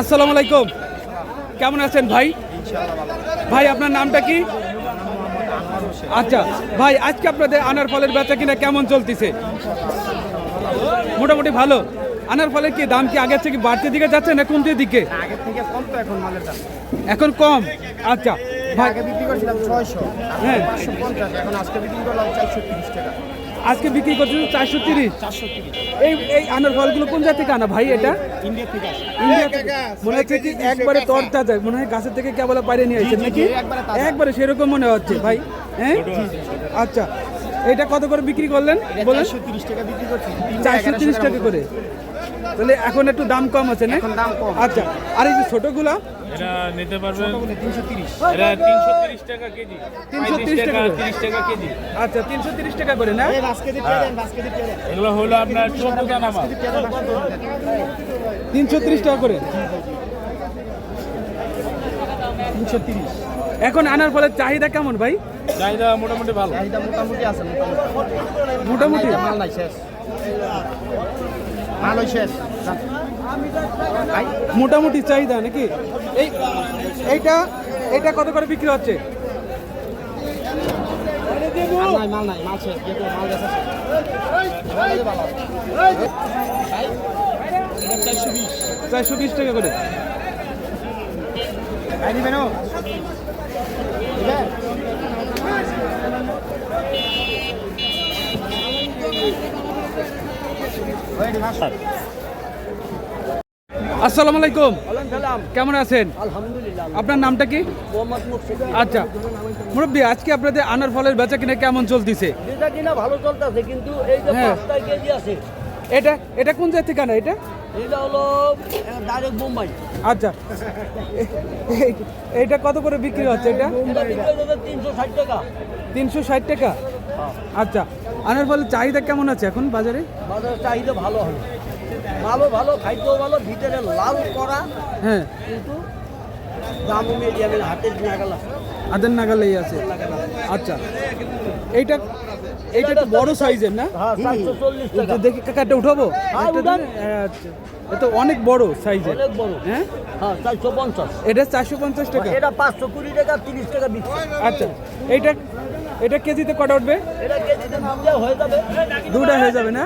আসসালামু আলাইকুম। কেমন আছেন ভাই? ভাই আপনার নামটা কি? আচ্ছা ভাই আজকে আপনাদের আনার ফলের বেচা কিনা কেমন চলতেছে? মোটামুটি ভালো। আনার ফলের কি দাম কি আগের থেকে বাড়তি দিকে যাচ্ছে না কমতে দিকে? এখন কম? আচ্ছা ভাই। আগে বিক্রি করছিলাম ছয়শো হ্যাঁ। এখন আজকে বিক্রি করলাম চারশো তিরিশ টাকা। আজকে বিক্রি করছেন চারশো তিরিশ। এই এই আনার ফলগুলো কোন জাতি থেকে আনা ভাই এটা? ইন্ডিয়া থেকে ইন্ডিয়া থেকে। মনে হচ্ছে কি একবারে তরতা যায় মনে হয় গাছের থেকে কেবল বাইরে নিয়ে আসছেন নাকি? একবারে সেরকম মনে হচ্ছে ভাই হ্যাঁ? আচ্ছা এটা কত করে বিক্রি করলেন বলেন? চারশো তিরিশ টাকা করে। তাহলে এখন একটু দাম কম আছে না? এখন দাম কম। আচ্ছা আর এই যে ছোটগুলা? এটা নিতে পারবেন? তিনশো এটা তিনশো তিরিশ টাকা কেজি। 330 টাকা টাকা তিরিশ টাকা কেজি। আচ্ছা তিনশো তিরিশ টাকা করে না? বাস্কেটে দিয়ে দেন বাস্কেটে দিয়ে দেন এগুলো হলো আপনার চোদ্দ দানা দেন। তিনশো তিরিশ টাকা করে? তিনশো তিরিশ। এখন আনার ফলে চাহিদা কেমন ভাই? চাহিদা মোটামুটি ভালো। চাহিদা মোটামুটি আছে মোটামুটি। মাল নাই শেষ। মাল শেষ। মোটামুটি চাহিদা নাকি? এই এইটা এটা কত করে বিক্রি হচ্ছে? চারশো বিশ টাকা করে। ভাই আসসালামু আলাইকুম। কেমন আছেন? আলহামদুলিল্লাহ। আপনার নামটা কি? আচ্ছা। মুরব্বী আজকে আপনাদের আনার ফলের বেচা কিনা কেমন চলতেছে? কিনা ভালো চলতেছে কিন্তু এই যে হ্যাঁ। কেজি আছে। এটা এটা কোন জাতি কানা এটা? এটা হলো ডাইরেক্ট বোম্বাই। আচ্ছা। এ- এ- কত করে বিক্রি হচ্ছে এটা? এটা তিনশো ষাট টাকা। তিনশো ষাট টাকা? আচ্ছা। আনার ফলের চাহিদা কেমন আছে এখন বাজারে? বাজারের চাহিদা ভালো হবে মালও ভালো খাইতেও ভালো ভিতরে লাল করা হ্যাঁ। কিন্তু দামও মিডিয়ামের হাতের নাগাল আছে। আদের নাগালেই আছে। আচ্ছা। এইটা এইটা একটু বড় সাইজের না? হ্যাঁ দেখি কাকাটা উঠাবো? হ্যাঁ, একটা আচ্ছা। এটা অনেক বড় সাইজের। অনেক বড়। হ্যাঁ? হ্যাঁ চারশো পঞ্চাশ। এটা চারশো পঞ্চাশ টাকা। এটা পাঁচশো কুড়ি টাকা তিরিশ টাকা বিক্রি। আচ্ছা। এইটা এটা কেজিতে কটা উঠবে? এটা দুটা হয়ে যাবে না?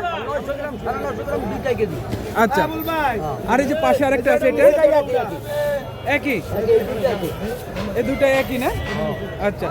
আচ্ছা। আর এই যে পাশে আরেকটা আছে, এটা? একই? এই দুটা একই না? আচ্ছা।